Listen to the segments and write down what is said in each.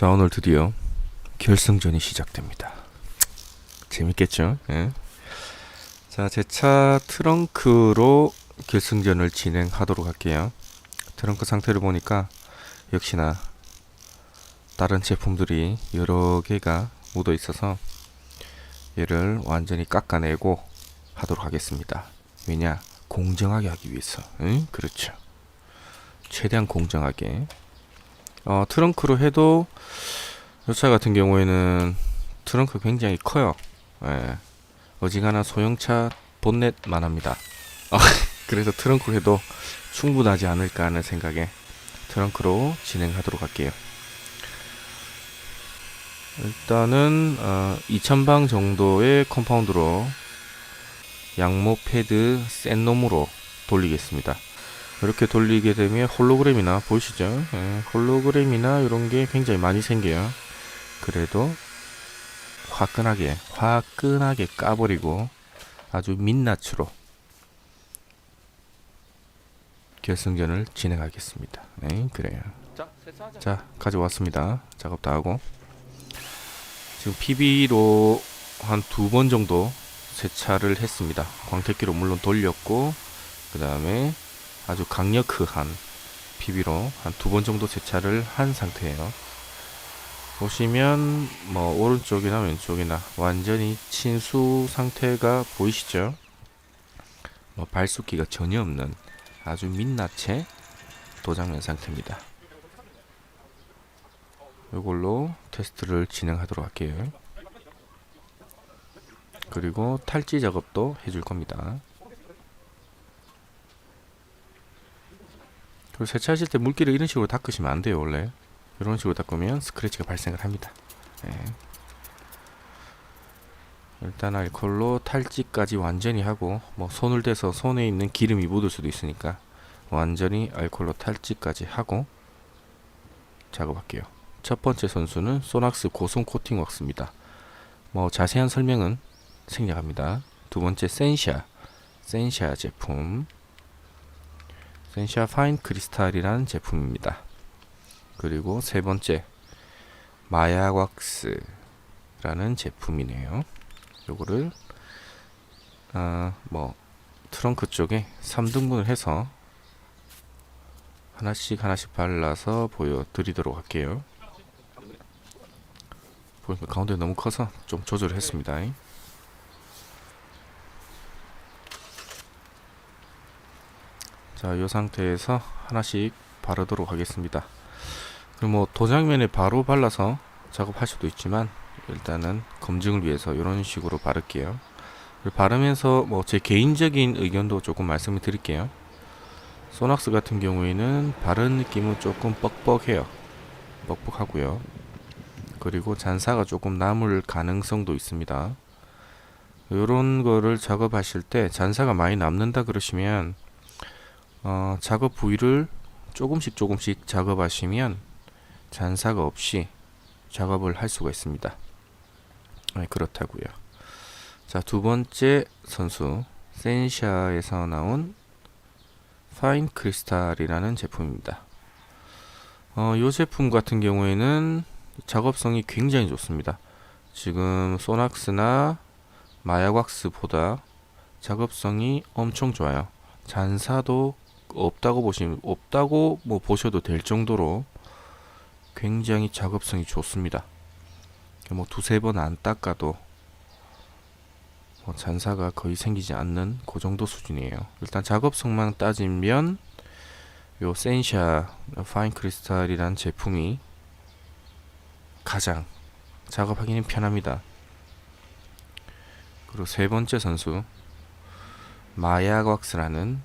자 오늘 드디어 결승전이 시작됩니다. 재밌겠죠? 예. 자, 제 차 트렁크로 결승전을 진행하도록 할게요. 트렁크 상태를 보니까 역시나 다른 제품들이 여러 개가 묻어 있어서 얘를 완전히 깎아내고 하도록 하겠습니다. 왜냐? 공정하게 하기 위해서. 응? 그렇죠. 최대한 공정하게. 어, 트렁크로 해도 이 차 같은 경우에는 트렁크 굉장히 커요. 예. 어지간한 소형차 본넷만 합니다. 어, 그래서 트렁크로 해도 충분하지 않을까 하는 생각에 트렁크로 진행하도록 할게요. 일단은 어, 2000방 정도의 컴파운드로 양모 패드 센 놈으로 돌리겠습니다. 이렇게 돌리게 되면 홀로그램이나 보이시죠? 예, 홀로그램이나 이런 게 굉장히 많이 생겨요. 그래도 화끈하게 화끈하게 까버리고 아주 민낯으로 결승전을 진행하겠습니다. 네, 그래요. 자, 가져왔습니다. 작업 다 하고 지금 PB로 한 두 번 정도 세차를 했습니다. 광택기로 물론 돌렸고 그 다음에 아주 강력한 PB로 한 두 번 정도 세차를 한 상태예요. 보시면 뭐 오른쪽이나 왼쪽이나 완전히 친수 상태가 보이시죠? 뭐 발숙기가 전혀 없는 아주 민낯의 도장면 상태입니다. 이걸로 테스트를 진행하도록 할게요. 그리고 탈지 작업도 해줄 겁니다. 그리고 세차하실 때 물기를 이런 식으로 닦으시면 안 돼요 원래. 이런 식으로 닦으면 스크래치가 발생을 합니다. 예. 일단 알콜로 탈지까지 완전히 하고 뭐 손을 대서 손에 있는 기름이 묻을 수도 있으니까 완전히 알콜로 탈지까지 하고 작업할게요. 첫 번째 선수는 소낙스 고속 코팅 왁스입니다. 뭐 자세한 설명은 생략합니다. 두 번째 센샤 센샤 제품 센샤 파인 크리스탈이라는 제품입니다. 그리고 세 번째 마야왁스라는 제품이네요. 요거를 아, 뭐 트렁크 쪽에 3등분을 해서 하나씩 하나씩 발라서 보여드리도록 할게요. 보니까 가운데 너무 커서 좀 조절을 했습니다. 자, 이 상태에서 하나씩 바르도록 하겠습니다. 그럼 뭐 도장면에 바로 발라서 작업할 수도 있지만 일단은 검증을 위해서 이런 식으로 바를게요. 바르면서 뭐 제 개인적인 의견도 조금 말씀을 드릴게요. 소낙스 같은 경우에는 바른 느낌은 조금 뻑뻑해요. 뻑뻑하고요. 그리고 잔사가 조금 남을 가능성도 있습니다. 이런 거를 작업하실 때 잔사가 많이 남는다 그러시면 어, 작업 부위를 조금씩 조금씩 작업하시면 잔사가 없이 작업을 할 수가 있습니다. 네, 그렇다고요. 자, 두 번째 선수 센샤에서 나온 파인 크리스탈이라는 제품입니다. 어, 이 제품 같은 경우에는 작업성이 굉장히 좋습니다. 지금 소낙스나 마야왁스보다 작업성이 엄청 좋아요. 잔사도 없다고 보시면 없다고 뭐 보셔도 될 정도로 굉장히 작업성이 좋습니다. 뭐 두세 번 안 닦아도 뭐 잔사가 거의 생기지 않는 그 정도 수준이에요. 일단 작업성만 따지면 요 센샤 파인 크리스탈이란 제품이 가장 작업하기는 편합니다. 그리고 세 번째 선수 마야왁스라는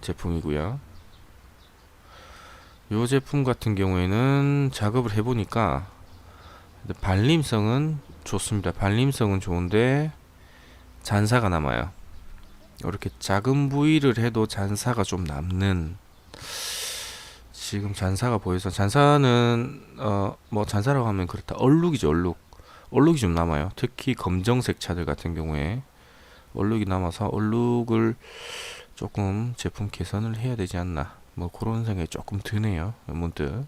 제품이고요. 이 제품 같은 경우에는 작업을 해보니까 발림성은 좋습니다. 발림성은 좋은데 잔사가 남아요. 이렇게 작은 부위를 해도 잔사가 좀 남는 지금 잔사가 보여서 잔사는 어 뭐 잔사라고 하면 그렇다 얼룩이죠 얼룩 얼룩이 좀 남아요. 특히 검정색 차들 같은 경우에 얼룩이 남아서 얼룩을 조금 제품 개선을 해야 되지 않나 뭐 그런 생각이 조금 드네요 문득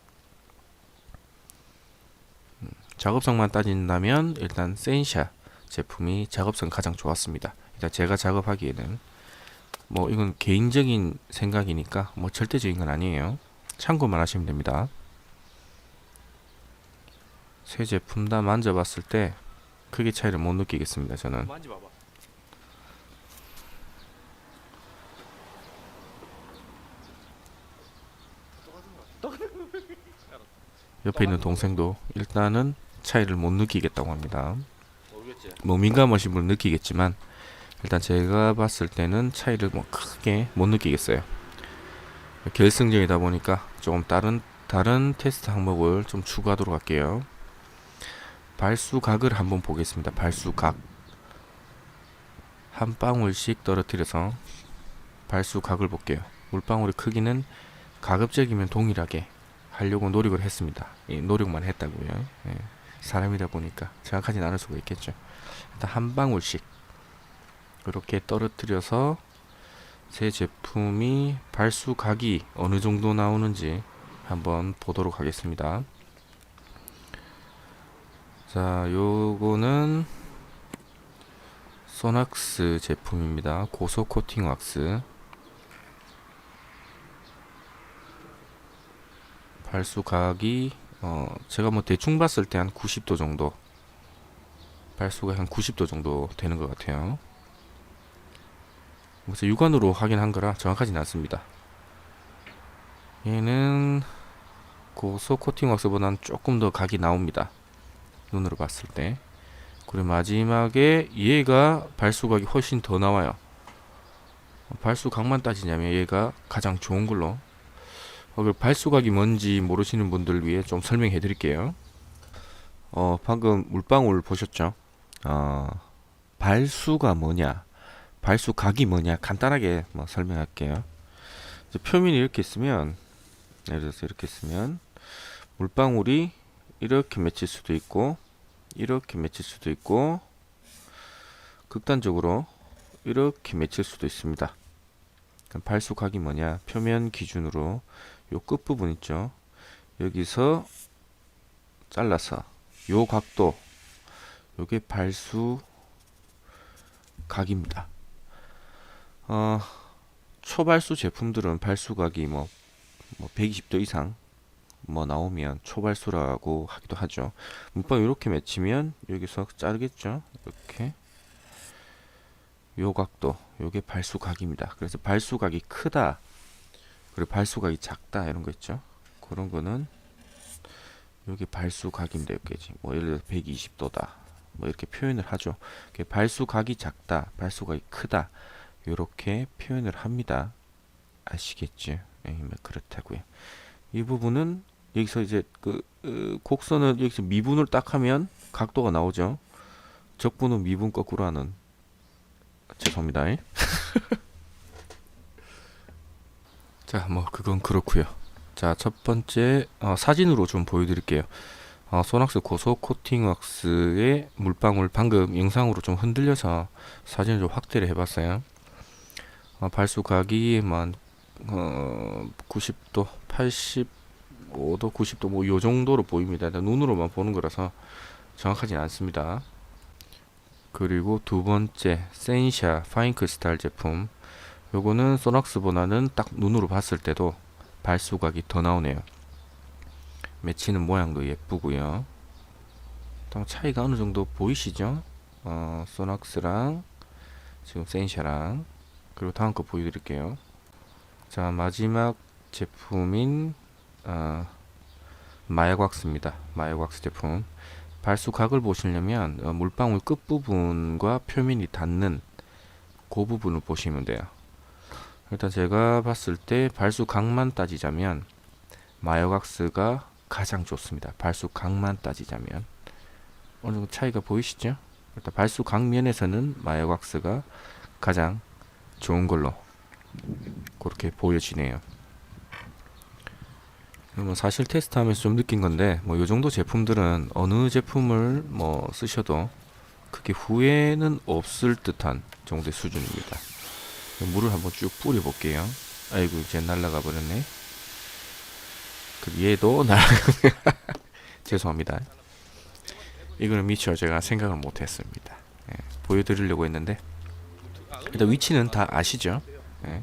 작업성만 따진다면 일단 센샤 제품이 작업성 가장 좋았습니다. 일단 제가 작업하기에는 뭐 이건 개인적인 생각이니까 뭐 절대적인 건 아니에요. 참고만 하시면 됩니다. 새 제품 다 만져봤을 때 크게 차이를 못 느끼겠습니다. 저는 만져봐봐. 옆에 있는 동생도 일단은 차이를 못 느끼겠다고 합니다. 뭐 민감하신 분은 느끼겠지만 일단 제가 봤을 때는 차이를 뭐 크게 못 느끼겠어요. 결승전이다 보니까 조금 다른 다른 테스트 항목을 좀 추가하도록 할게요. 발수각을 한번 보겠습니다. 발수각 한 방울씩 떨어뜨려서 발수각을 볼게요. 물방울의 크기는 가급적이면 동일하게 하려고 노력을 했습니다. 예, 노력만 했다고요. 예, 사람이다 보니까 정확하진 않을 수가 있겠죠. 일단 한 방울씩 이렇게 떨어뜨려서 새 제품이 발수각이 어느 정도 나오는지 한번 보도록 하겠습니다. 자, 요거는 소낙스 제품입니다. 고소 코팅 왁스. 발수 각이 어 제가 뭐 대충 봤을 때 한 90도 정도 발수가 한 90도 정도 되는 것 같아요. 그래서 육안으로 확인한 거라 정확하진 않습니다. 얘는 고소 코팅 왁스보다는 조금 더 각이 나옵니다. 눈으로 봤을 때. 그리고 마지막에 얘가 발수각이 훨씬 더 나와요. 발수각만 따지자면 얘가 가장 좋은 걸로. 어, 그 발수각이 뭔지 모르시는 분들 위해 좀 설명해 드릴게요. 어, 방금 물방울 보셨죠? 어, 발수가 뭐냐? 발수각이 뭐냐? 간단하게 뭐 설명할게요. 표면이 이렇게 있으면 예를 들어서 이렇게 있으면 물방울이 이렇게 맺힐 수도 있고 이렇게 맺힐 수도 있고 극단적으로 이렇게 맺힐 수도 있습니다. 그럼 발수각이 뭐냐? 표면 기준으로 요 끝부분 있죠? 여기서 잘라서 요 각도 요게 발수 각입니다. 어, 초발수 제품들은 발수각이 뭐, 뭐 120도 이상 뭐 나오면 초발수라고 하기도 하죠. 문방 이렇게 맺히면 여기서 자르겠죠. 이렇게 요 각도 요게 발수각입니다. 그래서 발수각이 크다 그리고 발수각이 작다 이런 거 있죠. 그런 거는 여기 발수각입니다. 여기지. 뭐 예를 들어 120도다. 뭐 이렇게 표현을 하죠. 발수각이 작다, 발수각이 크다. 이렇게 표현을 합니다. 아시겠죠? 예, 뭐 그렇다고요. 이 부분은 여기서 이제 그 으, 곡선을 여기서 미분을 딱 하면 각도가 나오죠. 적분은 미분 거꾸로 하는 죄송합니다. 자, 뭐 그건 그렇고요. 자, 첫 번째 어, 사진으로 좀 보여드릴게요. 어, 소낙스 고소 코팅 왁스의 물방울 방금 영상으로 좀 흔들려서 사진을 좀 확대를 해봤어요. 어, 발수 각이 만 어, 90도, 85도, 90도 뭐 요 정도로 보입니다. 눈으로만 보는 거라서 정확하진 않습니다. 그리고 두 번째 센샤 파인 크리스탈 제품 요거는 소낙스보다는 딱 눈으로 봤을 때도 발수각이 더 나오네요. 맺히는 모양도 예쁘고요. 딱 차이가 어느 정도 보이시죠? 어, 소낙스랑 지금 센샤랑 그리고 다음 거 보여드릴게요. 자 마지막 제품인 어, 마약왁스입니다. 마약왁스 제품 발수각을 보시려면 어, 물방울 끝 부분과 표면이 닿는 그 부분을 보시면 돼요. 일단 제가 봤을 때 발수 각만 따지자면 마약왁스가 가장 좋습니다. 발수 각만 따지자면 어느 정도 차이가 보이시죠? 일단 발수 각 면에서는 마약왁스가 가장 좋은 걸로 그렇게 보여지네요. 뭐 사실 테스트하면서 좀 느낀 건데 뭐요 정도 제품들은 어느 제품을 뭐 쓰셔도 크게 후회는 없을 듯한 정도의 수준입니다. 물을 한번 쭉 뿌려 볼게요. 아이고 이제 날라가 버렸네. 그 얘도 날라가 죄송합니다. 이거는 미처 제가 생각을 못했습니다. 예, 보여드리려고 했는데 일단 위치는 다 아시죠? 예.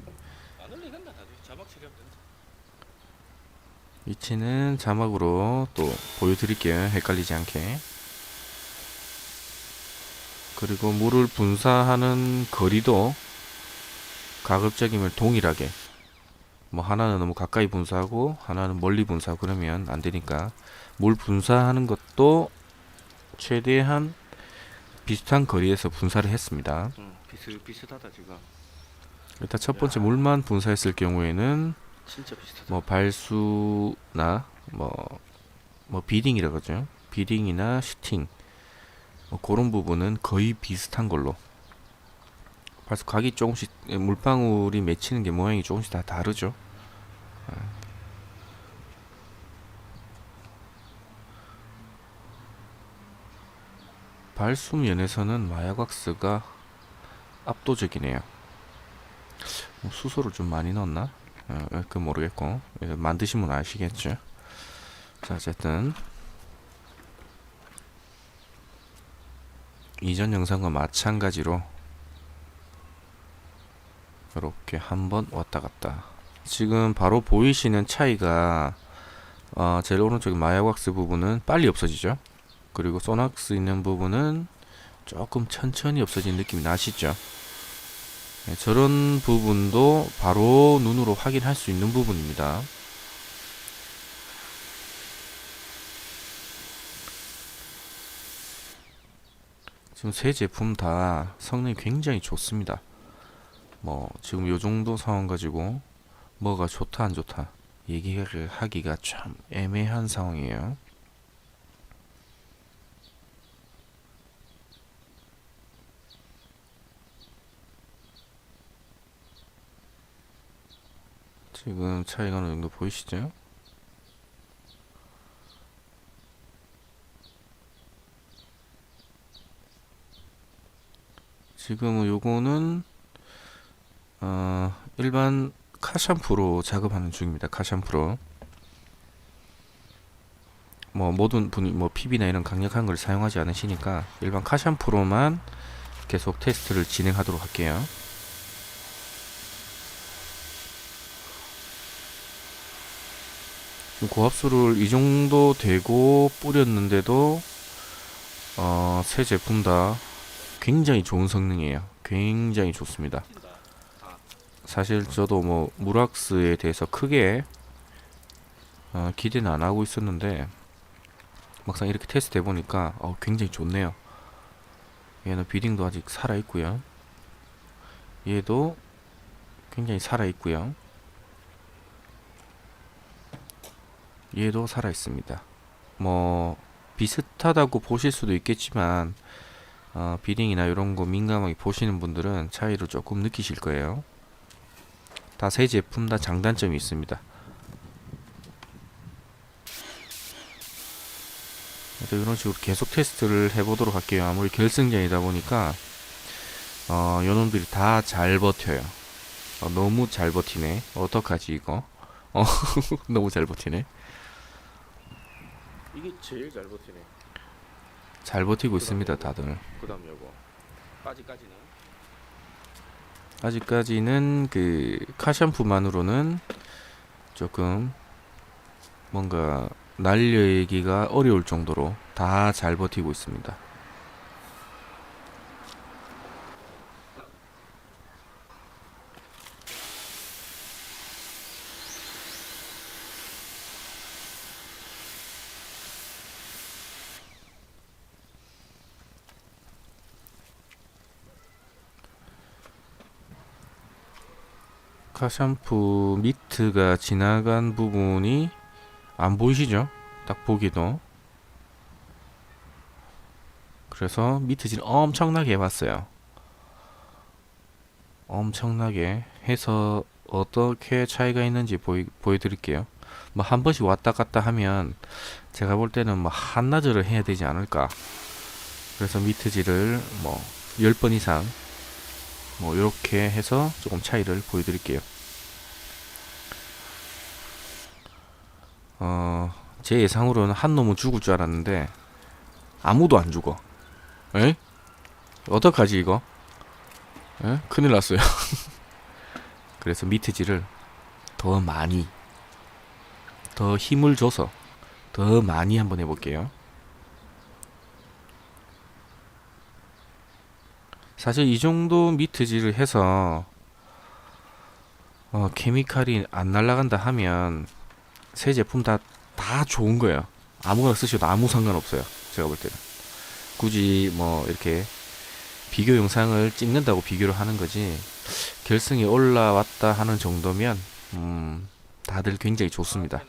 위치는 자막으로 또 보여드릴게요. 헷갈리지 않게. 그리고 물을 분사하는 거리도 가급적이면 동일하게 뭐 하나는 너무 가까이 분사하고 하나는 멀리 분사하고 그러면 안 되니까 물 분사하는 것도 최대한 비슷한 거리에서 분사를 했습니다. 응, 비슷 비슷하다 지금. 일단 첫 번째 물만 분사했을 경우에는 진짜 비슷하다. 뭐 발수나 뭐, 뭐 비딩이라 그러죠. 비딩이나 슈팅 뭐 그런 부분은 거의 비슷한 걸로. 발수 각이 조금씩 물방울이 맺히는 게 모양이 조금씩 다 다르죠. 예. 발수 면에서는 마야곽스가 압도적이네요. 뭐 수소를 좀 많이 넣었나? 어, 그 모르겠고 예, 만드시면 아시겠죠. 자 어쨌든 이전 영상과 마찬가지로 이렇게 한번 왔다 갔다. 지금 바로 보이시는 차이가 어, 제일 오른쪽 마야왁스 부분은 빨리 없어지죠. 그리고 소낙스 있는 부분은 조금 천천히 없어지는 느낌이 나시죠. 네, 저런 부분도 바로 눈으로 확인할 수 있는 부분입니다. 지금 세 제품 다 성능이 굉장히 좋습니다. 뭐 지금 요 정도 상황 가지고 뭐가 좋다 안 좋다 얘기를 하기가 참 애매한 상황이에요. 지금 차이가 어느 정도 보이시죠? 지금은 요거는 어, 일반 카샴푸로 작업하는 중입니다. 카샴푸로 뭐 모든 분이 뭐 PB나 이런 강력한 걸 사용하지 않으시니까 일반 카샴푸로만 계속 테스트를 진행하도록 할게요. 고압수를 이 정도 되고 뿌렸는데도 어, 새 제품 다 굉장히 좋은 성능이에요. 굉장히 좋습니다. 사실 저도 뭐 무락스에 대해서 크게 어, 기대는 안 하고 있었는데 막상 이렇게 테스트 해보니까 어, 굉장히 좋네요. 얘는 비딩도 아직 살아 있고요. 얘도 굉장히 살아 있고요. 얘도 살아 있습니다. 뭐 비슷하다고 보실 수도 있겠지만 어, 비딩이나 이런 거 민감하게 보시는 분들은 차이를 조금 느끼실 거예요. 다 세 제품 다 장단점이 있습니다. 이런 식으로 계속 테스트를 해보도록 할게요. 아무리 결승전이다 보니까 어, 요놈들이 다 잘 버텨요. 어, 너무 잘 버티네. 어떡하지 이거? 어, 너무 잘 버티네. 이게 제일 잘 버티네. 잘 버티고 있습니다, 다들. 그다음 요거. 까지까지는 아직까지는 그 카샴푸만으로는 조금 뭔가 날려기가 어려울 정도로 다 잘 버티고 있습니다. 카샴푸 미트가 지나간 부분이 안 보이시죠? 딱 보기도. 그래서 미트질 엄청나게 해봤어요. 엄청나게 해서 어떻게 차이가 있는지 보이, 보여드릴게요. 뭐 한 번씩 왔다 갔다 하면 제가 볼 때는 뭐 한나절을 해야 되지 않을까. 그래서 미트질을 뭐 10번 이상 뭐 이렇게 해서 조금 차이를 보여드릴게요. 어, 제 예상으로는 한 놈은 죽을 줄 알았는데 아무도 안 죽어. 에? 어떡하지 이거? 에? 큰일 났어요. 그래서 미트질을 더 많이, 더 힘을 줘서 더 많이 한번 해볼게요. 사실 이 정도 미트질을 해서 어, 케미칼이 안 날아간다 하면 새 제품 다, 다 좋은 거예요. 아무거나 쓰셔도 아무 상관없어요. 제가 볼 때는. 굳이 뭐 이렇게 비교 영상을 찍는다고 비교를 하는 거지 결승이 올라왔다 하는 정도면 음, 다들 굉장히 좋습니다.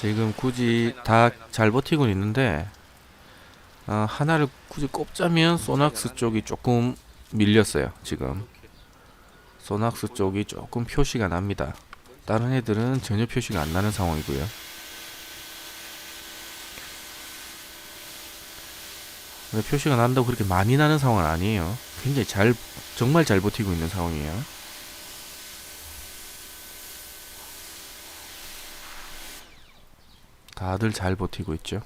지금 굳이 다 잘 버티고 있는데 어, 하나를 굳이 꼽자면 소낙스 쪽이 조금 밀렸어요. 지금. 소낙스 쪽이 조금 표시가 납니다. 다른 애들은 전혀 표시가 안 나는 상황이고요. 표시가 난다고 그렇게 많이 나는 상황은 아니에요. 굉장히 잘, 정말 잘 버티고 있는 상황이에요. 다들 잘 버티고 있죠.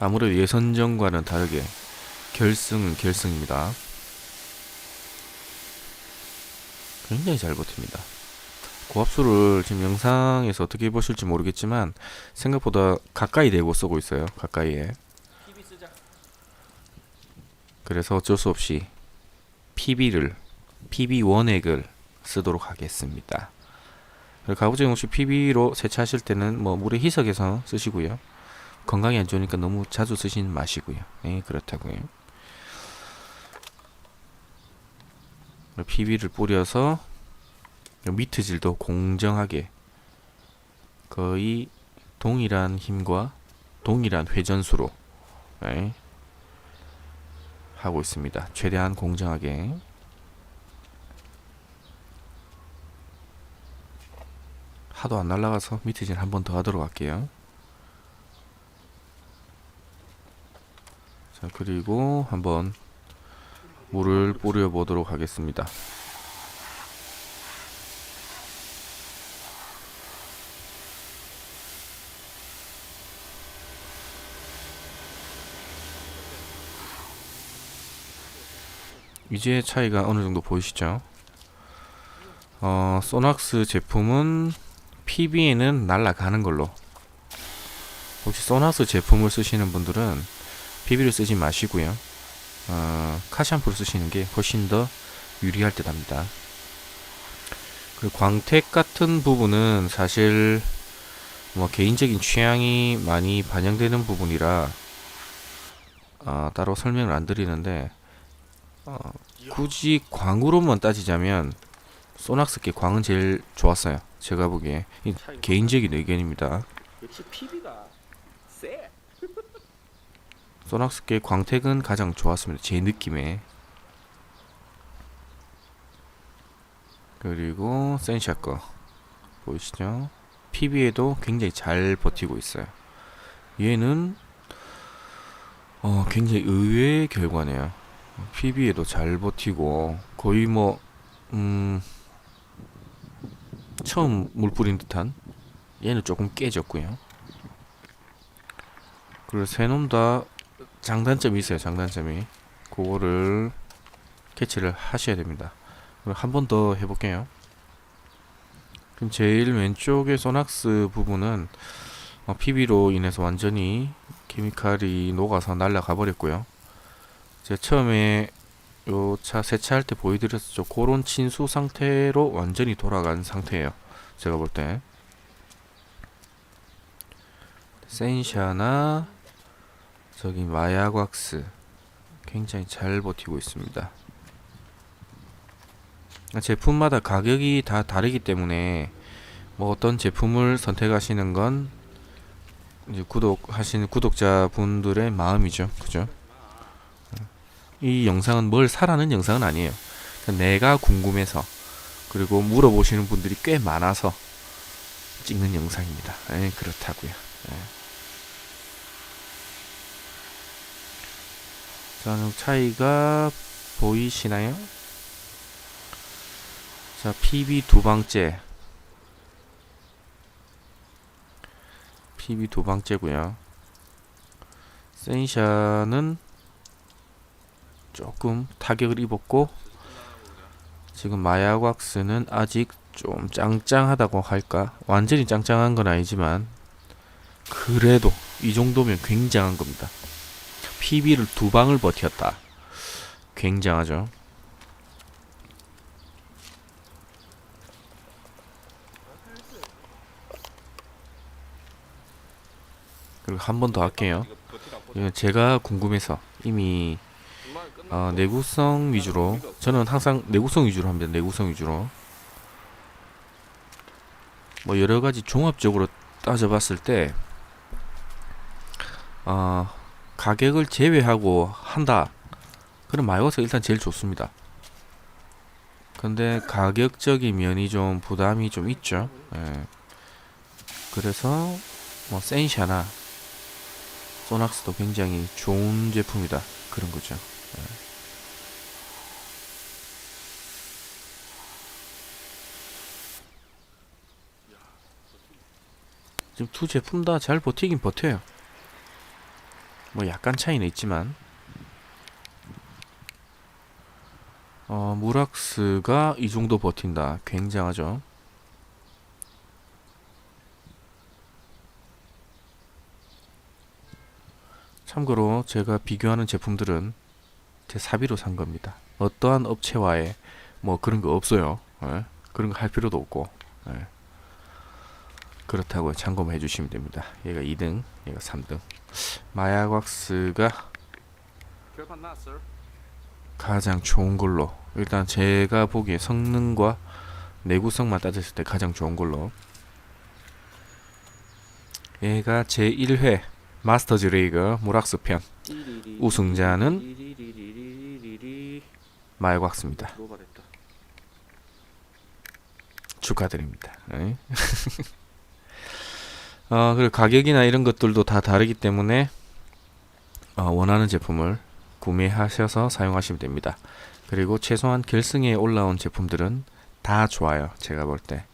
아무래도 예선전과는 다르게 결승은 결승입니다. 굉장히 잘 버팁니다. 고압수를 지금 영상에서 어떻게 보실지 모르겠지만 생각보다 가까이 대고 쓰고 있어요. 가까이에. 그래서 어쩔 수 없이 PB를 PB 원액을 쓰도록 하겠습니다. 가부장 혹시 PB로 세차하실 때는 뭐 물에 희석해서 쓰시고요. 건강에 안 좋으니까 너무 자주 쓰시는 마시고요. 네, 그렇다고요. PB를 뿌려서 미트질도 공정하게 거의 동일한 힘과 동일한 회전수로 네, 하고 있습니다. 최대한 공정하게. 하도 안 날라가서 미트질 한 번 더 하도록 할게요. 자, 그리고 한번 물을 뿌려 보도록 하겠습니다. 이제 차이가 어느 정도 보이시죠? 어, 소낙스 제품은 PB에는 날아가는 걸로. 혹시 소낙스 제품을 쓰시는 분들은 PB를 쓰지 마시고요. 어, 카샴푸를 쓰시는 게 훨씬 더 유리할 듯 합니다. 그 광택 같은 부분은 사실 뭐 개인적인 취향이 많이 반영되는 부분이라 어, 따로 설명을 안 드리는데 어, 굳이 광으로만 따지자면 소낙스께 광은 제일 좋았어요. 제가 보기에 개인적인 의견입니다. 역시 PB가 세. 소낙스께 광택은 가장 좋았습니다. 제 느낌에. 그리고 센샤 거 보이시죠? PB에도 굉장히 잘 버티고 있어요. 얘는 어, 굉장히 의외의 결과네요. PB에도 잘 버티고 거의 뭐 음, 처음 물 뿌린 듯한 얘는 조금 깨졌고요. 그리고 세놈 다 장단점이 있어요. 장단점이 그거를 캐치를 하셔야 됩니다. 한 번 더 해볼게요. 그럼 제일 왼쪽의 소낙스 부분은 어, PB로 인해서 완전히 케미칼이 녹아서 날아가 버렸고요. 제가 처음에 요 차 세차할 때 보여드렸었죠. 그런 친수 상태로 완전히 돌아간 상태예요. 제가 볼 때. 센샤나 저기 마야곽스 굉장히 잘 버티고 있습니다. 제품마다 가격이 다 다르기 때문에 뭐 어떤 제품을 선택하시는 건 구독하시는 구독자분들의 마음이죠. 그죠? 이 영상은 뭘 사라는 영상은 아니에요. 내가 궁금해서 그리고 물어보시는 분들이 꽤 많아서 찍는 영상입니다. 에, 그렇다고요. 예. 자, 차이가 보이시나요? 자, PB 두 방째. PB 두 방째고요. 센샤는 조금 타격을 입었고 지금 마야곽스는 아직 좀 짱짱하다고 할까? 완전히 짱짱한 건 아니지만 그래도 이 정도면 굉장한 겁니다. PB를 두 방을 버텼다. 굉장하죠. 그리고 한 번 더 할게요. 제가 궁금해서 이미 어, 내구성 위주로 저는 항상 내구성 위주로 합니다. 내구성 위주로 뭐 여러 가지 종합적으로 따져봤을 때 어, 가격을 제외하고 한다. 그럼 마이워스가 일단 제일 좋습니다. 근데 가격적인 면이 좀 부담이 좀 있죠. 예. 그래서 뭐 센샤나 소낙스도 굉장히 좋은 제품이다. 그런 거죠. 예. 지금 두 제품 다 잘 버티긴 버텨요. 뭐 약간 차이는 있지만 어, 무락스가 이 정도 버틴다. 굉장하죠. 참고로 제가 비교하는 제품들은 제 사비로 산 겁니다. 어떠한 업체와의 뭐 그런 거 없어요. 예? 그런 거 할 필요도 없고. 예. 그렇다고 참고만 해주시면 됩니다. 얘가 2등, 얘가 3등. 마야곽스가 결판 났어. 가장 좋은 걸로 일단 제가 보기에 성능과 내구성만 따졌을 때 가장 좋은 걸로 얘가 제1회 마스터즈 리그 모락스 편 우승자는. 노발했다. 축하드립니다. 네. 어, 그리고 가격이나 이런 것들도 다 다르기 때문에 어, 원하는 제품을 구매하셔서 사용하시면 됩니다. 그리고 최소한 결승에 올라온 제품들은 다 좋아요. 제가 볼 때.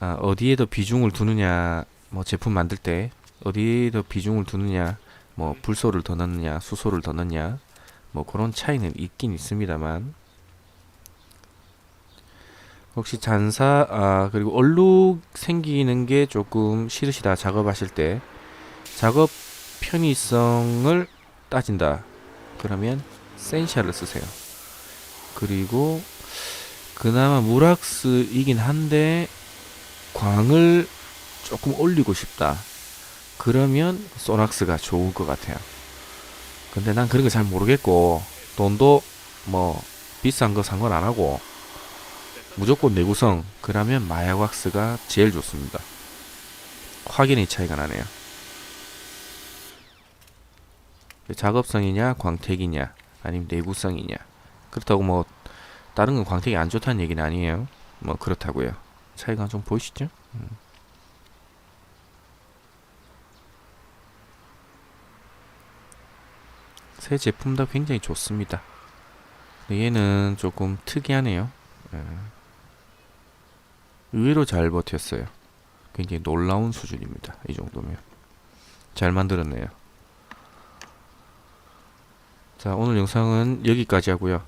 아, 어디에 더 비중을 두느냐, 뭐 제품 만들 때 어디에 더 비중을 두느냐, 뭐 불소를 더 넣느냐, 수소를 더 넣느냐, 뭐 그런 차이는 있긴 있습니다만 혹시 잔사 아 그리고 얼룩 생기는 게 조금 싫으시다 작업하실 때. 작업 편의성을 따진다. 그러면 센샤를 쓰세요. 그리고 그나마 무락스이긴 한데 광을 조금 올리고 싶다. 그러면 소낙스가 좋을 것 같아요. 근데 난 그런 거 잘 모르겠고 돈도 뭐 비싼 거산건안 하고 무조건 내구성 그러면 마야왁스가 제일 좋습니다. 확연히 차이가 나네요. 작업성이냐 광택이냐 아니면 내구성이냐 그렇다고 뭐 다른 건 광택이 안 좋다는 얘기는 아니에요. 뭐 그렇다고요. 차이가 좀 보이시죠? 음. 새 제품 다 굉장히 좋습니다. 얘는 조금 특이하네요. 예. 의외로 잘 버텼어요. 굉장히 놀라운 수준입니다. 이 정도면. 잘 만들었네요. 자, 오늘 영상은 여기까지 하고요.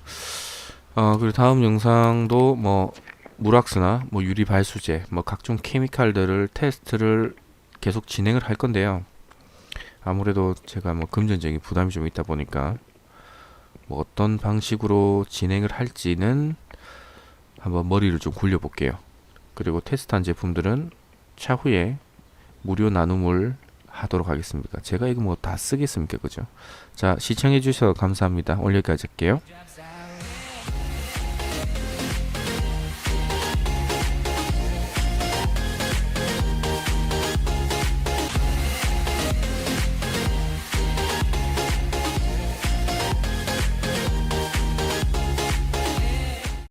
어, 그리고 다음 영상도 뭐, 무락스나 뭐 유리 발수제, 뭐 각종 케미칼들을 테스트를 계속 진행을 할 건데요. 아무래도 제가 뭐 금전적인 부담이 좀 있다 보니까 뭐 어떤 방식으로 진행을 할지는 한번 머리를 좀 굴려 볼게요. 그리고 테스트한 제품들은 차후에 무료 나눔을 하도록 하겠습니다. 제가 이거 뭐 다 쓰겠습니까? 그죠? 자, 시청해주셔서 감사합니다. 오늘 여기까지 할게요.